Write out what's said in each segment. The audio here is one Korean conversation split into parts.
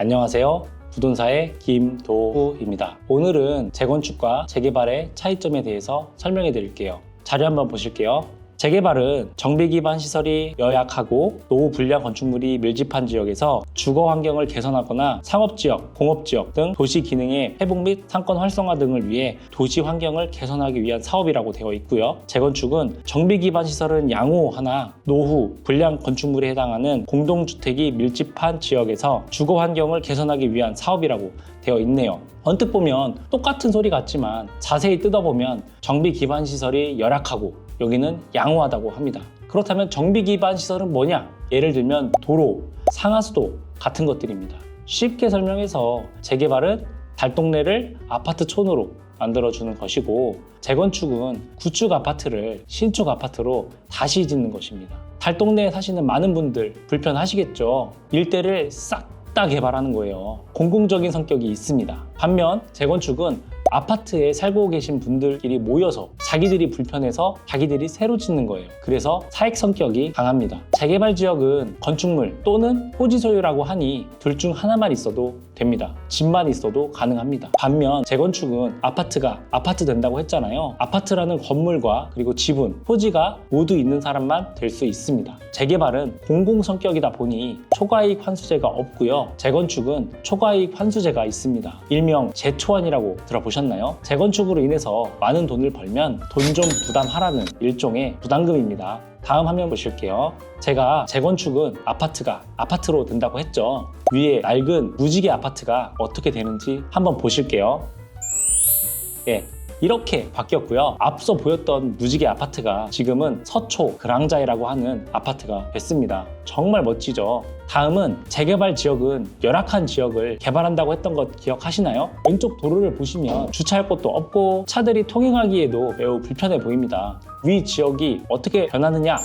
안녕하세요. 부동사의 김도우입니다. 오늘은 재건축과 재개발의 차이점에 대해서 설명해 드릴게요. 자료 한번 보실게요. 재개발은 정비 기반 시설이 열약하고 노후 불량 건축물이 밀집한 지역에서 주거 환경을 개선하거나 상업 지역, 공업 지역 등 도시 기능의 회복 및 상권 활성화 등을 위해 도시 환경을 개선하기 위한 사업이라고 되어 있고요. 재건축은 정비 기반 시설은 양호하나 노후 불량 건축물에 해당하는 공동주택이 밀집한 지역에서 주거 환경을 개선하기 위한 사업이라고 되어 있네요. 언뜻 보면 똑같은 소리 같지만 자세히 뜯어보면 정비 기반 시설이 열악하고 여기는 양호하다고 합니다. 그렇다면 정비 기반 시설은 뭐냐? 예를 들면 도로, 상하수도 같은 것들입니다. 쉽게 설명해서 재개발은 달동네를 아파트촌으로 만들어주는 것이고 재건축은 구축 아파트를 신축 아파트로 다시 짓는 것입니다. 달동네에 사시는 많은 분들 불편하시겠죠. 일대를 싹 다 개발하는 거예요. 공공적인 성격이 있습니다. 반면 재건축은 아파트에 살고 계신 분들끼리 모여서 자기들이 불편해서 자기들이 새로 짓는 거예요. 그래서 사익 성격이 강합니다. 재개발 지역은 건축물 또는 토지 소유라고 하니 둘 중 하나만 있어도 됩니다. 집만 있어도 가능합니다. 반면 재건축은 아파트가 아파트 된다고 했잖아요. 아파트라는 건물과 그리고 지분, 토지가 모두 있는 사람만 될 수 있습니다. 재개발은 공공 성격이다 보니 초과이익 환수제가 없고요. 재건축은 초과이익 환수제가 있습니다. 일명 재초안이라고 들어보셨나요? 재건축으로 인해서 많은 돈을 벌면 돈 좀 부담하라는 일종의 부담금입니다. 다음 화면 보실게요. 제가 재건축은 아파트가 아파트로 된다고 했죠. 위에 낡은 무지개 아파트가 어떻게 되는지 한번 보실게요. 예. 이렇게 바뀌었고요. 앞서 보였던 무지개 아파트가 지금은 서초 그랑자이라고 하는 아파트가 됐습니다. 정말 멋지죠. 다음은 재개발 지역은 열악한 지역을 개발한다고 했던 것 기억하시나요? 왼쪽 도로를 보시면 주차할 곳도 없고 차들이 통행하기에도 매우 불편해 보입니다. 위 지역이 어떻게 변하느냐?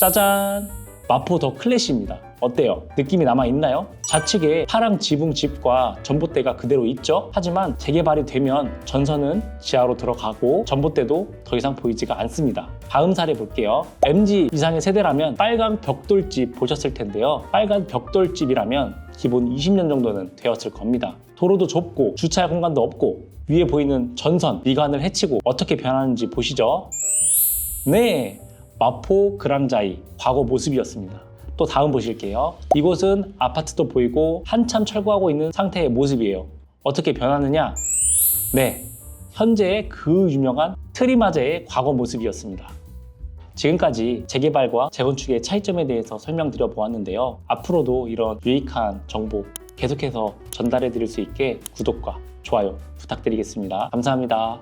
짜잔! 마포 더 클래시입니다. 어때요? 느낌이 남아 있나요? 좌측에 파랑 지붕 집과 전봇대가 그대로 있죠? 하지만 재개발이 되면 전선은 지하로 들어가고 전봇대도 더 이상 보이지가 않습니다. 다음 사례 볼게요. MG 이상의 세대라면 빨간 벽돌집 보셨을 텐데요. 빨간 벽돌집이라면 기본 20년 정도는 되었을 겁니다. 도로도 좁고 주차할 공간도 없고 위에 보이는 전선, 미관을 해치고 어떻게 변하는지 보시죠. 네, 마포 그랑자이 과거 모습이었습니다. 또 다음 보실게요. 이곳은 아파트도 보이고 한참 철거하고 있는 상태의 모습이에요. 어떻게 변하느냐? 네, 현재의 그 유명한 트리마제의 과거 모습이었습니다. 지금까지 재개발과 재건축의 차이점에 대해서 설명드려 보았는데요. 앞으로도 이런 유익한 정보 계속해서 전달해 드릴 수 있게 구독과 좋아요 부탁드리겠습니다. 감사합니다.